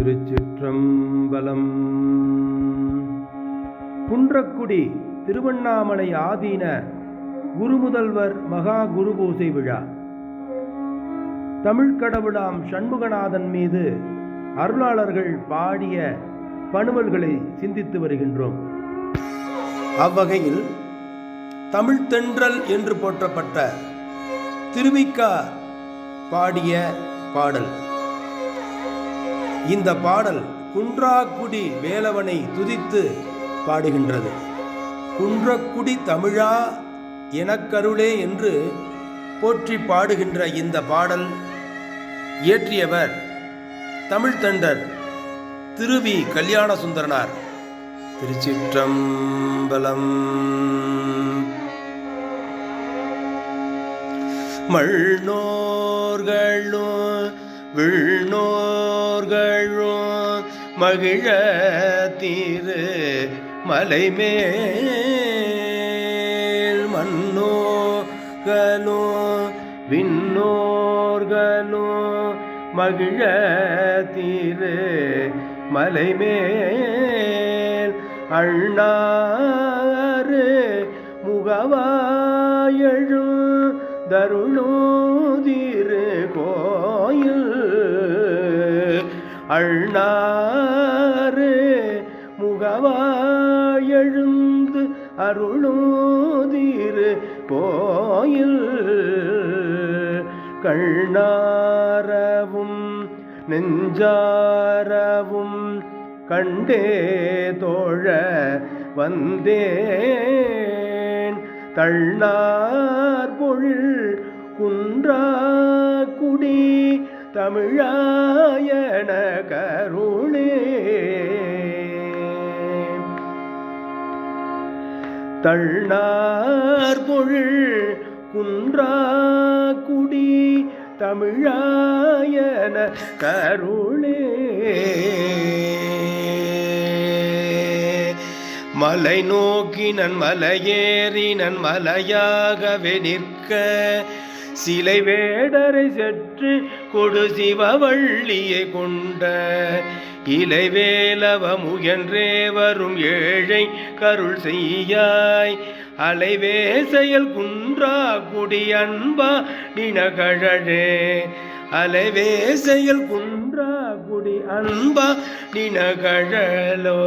திருச்சிற்றம்பலம். குன்றக்குடி திருவண்ணாமலை ஆதீன குருமுதல்வர் மகா குரு பூசை விழா. தமிழ்கடவுளாம் சண்முகநாதன் மீது அருளாளர்கள் பாடிய பணுவல்களை சிந்தித்து வருகின்றோம். அவ்வகையில் தமிழ் தென்றல் என்று போற்றப்பட்ட திருவிக்கா பாடிய பாடல். இந்த பாடல் குன்றாக்குடி வேலவனை துதித்து பாடுகின்றது. குன்றக்குடி தமிழா எனக்கருளே என்று போற்றி பாடுகின்ற இந்த பாடல் இயற்றியவர் தமிழ்த்தண்டர் திருவி கல்யாண சுந்தரனார் திருச்சிற்றம்பலம் மழ்நோர்களும் விண்ணோர்களும் மகிழ தீரு மலைமேல் மன்னோர்களும் விண்ணோர்களும் மகிழ தீரு மலைமேல் அண்ணாறு முகவாயழும் தருளும் அண்ணாறு முகவாயெழுந்து அருளோதீர் கோயில் கண்ணாரவும் நெஞ்சாரவும் கண்டே தோழ வந்தேன். தள்ளார் பொழில் குன்றா தமிழாயன கருணே. தள்ளார் பொருள் குன்றா குடி தமிழாயன கருளே மலை நோக்கி நன் மலையேறி நன் மலையாகவே நிற்க சிலை வேடரை செற்று கொடு சிவவள்ளியை கொண்ட இலைவேலவ முயன்றே வரும் ஏழை கருள் செய்யாய். அலைவே செயல் குன்றா குடி அன்பா நினகழழே அலைவே செயல் குன்றா குடி அன்பா நினகழலோ.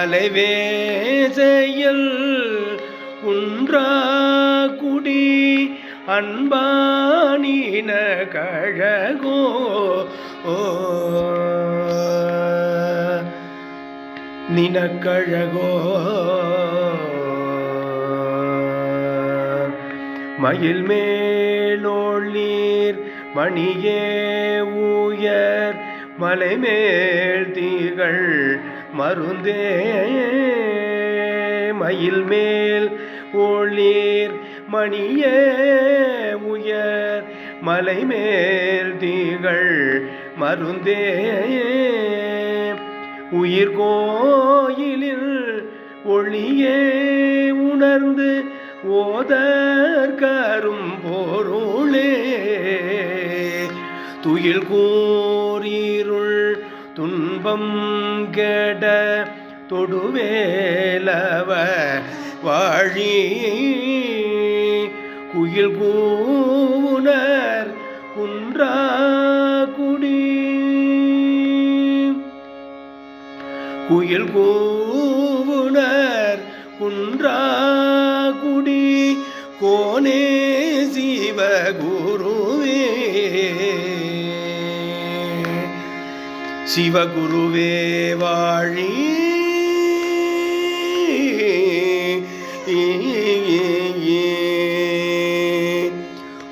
அலைவே செயல் குன்றா குடி அன்பானின கழகோ. நினக்கழகோ. மயில் மேலோள்ளீர் மணியே ஊயர் மலைமேல் தீகள் மருந்தே. மயில் மேல் ஒளீர் மணியே உயர் மலைமேல் தீகள் மருந்தே உயிர் கோயிலில் ஒளியே உணர்ந்து ஓதற்கரும் போருளே. துயில் கூறீருள் துன்பம் கெட தொடுவேலவர் வாழி குயில் கூனர் குன்றா குடி. குயில் கூவுனர் குன்றா குடி. கோனே சிவகுருவே. சிவகுருவே வாழி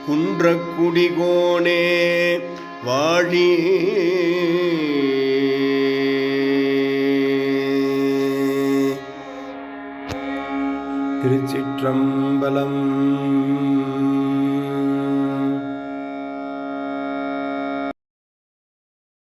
குன்ற குடிகோனே வாழி. திருச்சிற்றம்பலம்.